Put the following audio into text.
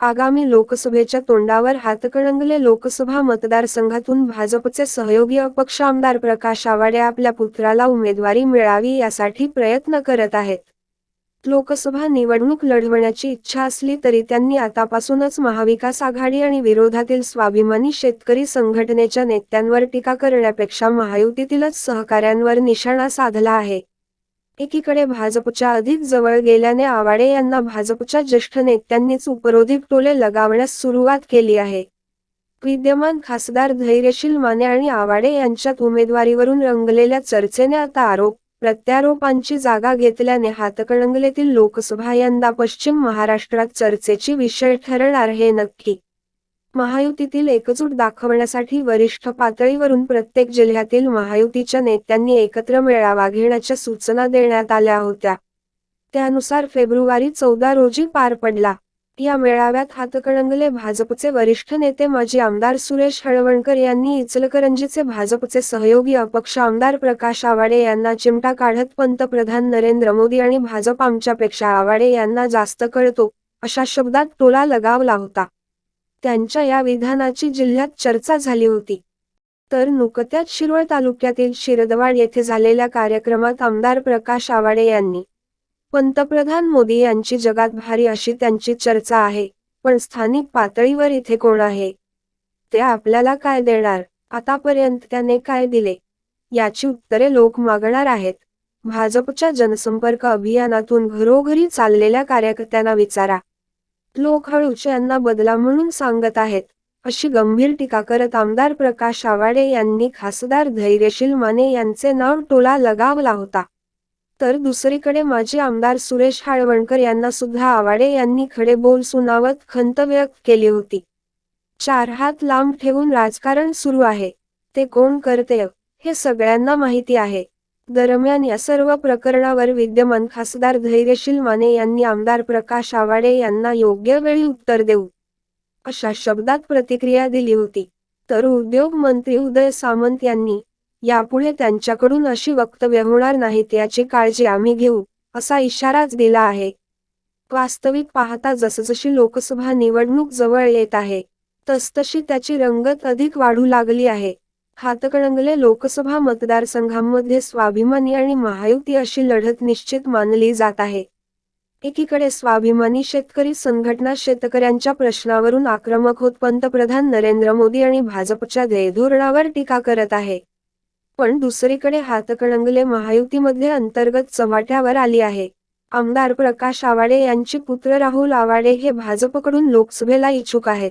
आगामी लोकसभेच्या तोंडावर हातकणंगले लोकसभा मतदारसंघातून भाजपचे सहयोगी अपक्ष आमदार प्रकाश आवाडे आपल्या पुत्राला उमेदवारी मिळावी यासाठी प्रयत्न करत आहेत. लोकसभा निवडणूक लढवण्याची इच्छा असली तरी त्यांनी आतापासूनच महाविकास आघाडी आणि विरोधातील स्वाभिमानी शेतकरी संघटनेच्या नेत्यांवर टीका करण्यापेक्षा महायुतीतीलच सहकाऱ्यांवर निशाणा साधला आहे. एकीकडे भाजपच्या अधिक जवळ गेल्याने आवाडे यांना भाजपच्या ज्येष्ठ नेत्यांनीच उपरोधिक टोले लगावण्यास सुरुवात केली आहे. विद्यमान खासदार धैर्यशील माने आणि आवाडे यांच्यात उमेदवारीवरून रंगलेल्या चर्चेने आता आरोप प्रत्यारोपांची जागा घेतल्याने हातकणंगलेतील लोकसभा यंदा पश्चिम महाराष्ट्रात चर्चेची विषय ठरणार हे नक्की. महायुतीतील एकजूट दाखवण्यासाठी वरिष्ठ पातळीवरून प्रत्येक जिल्ह्यातील महायुतीच्या नेत्यांनी एकत्र मेळावा घेण्याच्या सूचना देण्यात आल्या होत्या. त्यानुसार फेब्रुवारी चौदा रोजी पार पडला. या मेळाव्यात हातकणंगले भाजपचे वरिष्ठ नेते माजी आमदार सुरेश हळवणकर यांनी इचलकरंजीचे भाजपचे सहयोगी अपक्ष आमदार प्रकाश आवाडे यांना चिमटा काढत पंतप्रधान नरेंद्र मोदी आणि भाजप आमच्यापेक्षा आवाडे यांना जास्त कळतो अशा शब्दात टोला लगावला होता. त्यांच्या या विधानाची जिल्ह्यात चर्चा झाली होती. तर नुकत्याच शिरोळ तालुक्यातील शिरदवाड येथे झालेल्या कार्यक्रमात आमदार प्रकाश आवाडे यांनी पंतप्रधान मोदी यांची जगात भारी अशी त्यांची चर्चा आहे पण स्थानिक पातळीवर इथे कोण आहे? ते आपल्याला काय देणार? आतापर्यंत त्याने काय दिले? याची उत्तरे लोक मागणार आहेत. भाजपच्या जनसंपर्क अभियानातून घरोघरी चाललेल्या कार्यकर्त्यांना विचारा. लोक हळूच यांना बदला म्हणून सांगत आहेत. अशी गंभीर टीका करत आमदार प्रकाश आवाडे यांनी खासदार धैर्यशील माने यांचे नाव टोला लगावला होता. तर दुसरीकडे माजी आमदार सुरेश हाळवणकर यांना सुद्धा आवाडे यांनी खडे बोल सुनावत खंत व्यक्त केली होती. चार हात लांब ठेवून राजकारण सुरू आहे. ते कोण करते हे सगळ्यांना माहिती आहे. दरम्यान या सर्व प्रकरणावर विद्यमान खासदार धैर्यशील माने यांनी आमदार प्रकाश आवाडे यांना योग्य वेळी उत्तर देऊ अशा शब्दात प्रतिक्रिया दिली होती. तर उद्योग मंत्री उदय सामंत यांनी यापुढे त्यांच्याकडून अशी वक्तव्य होणार नाहीत याची काळजी आम्ही घेऊ असा इशाराच दिला आहे. वास्तविक पाहता जसजशी लोकसभा निवडणूक जवळ येत आहे तसतशी त्याची रंगत अधिक वाढू लागली आहे. हातकणंगले लोकसभा मतदारसंघांमध्ये स्वाभिमानी आणि महायुती अशी लढत निश्चित मानली जात आहे. एकीकडे स्वाभिमानी शेतकरी संघटना शेतकऱ्यांच्या प्रश्नावरून आक्रमक होत पंतप्रधान नरेंद्र मोदी आणि भाजपच्या ध्येयधोरणावर टीका करत आहे. पण दुसरीकडे हातकणंगले महायुतीमध्ये अंतर्गत चव्हाट्यावर आली आहे. आमदार प्रकाश आवाडे यांचे पुत्र राहुल आवाडे हे भाजपकडून लोकसभेला इच्छुक आहेत.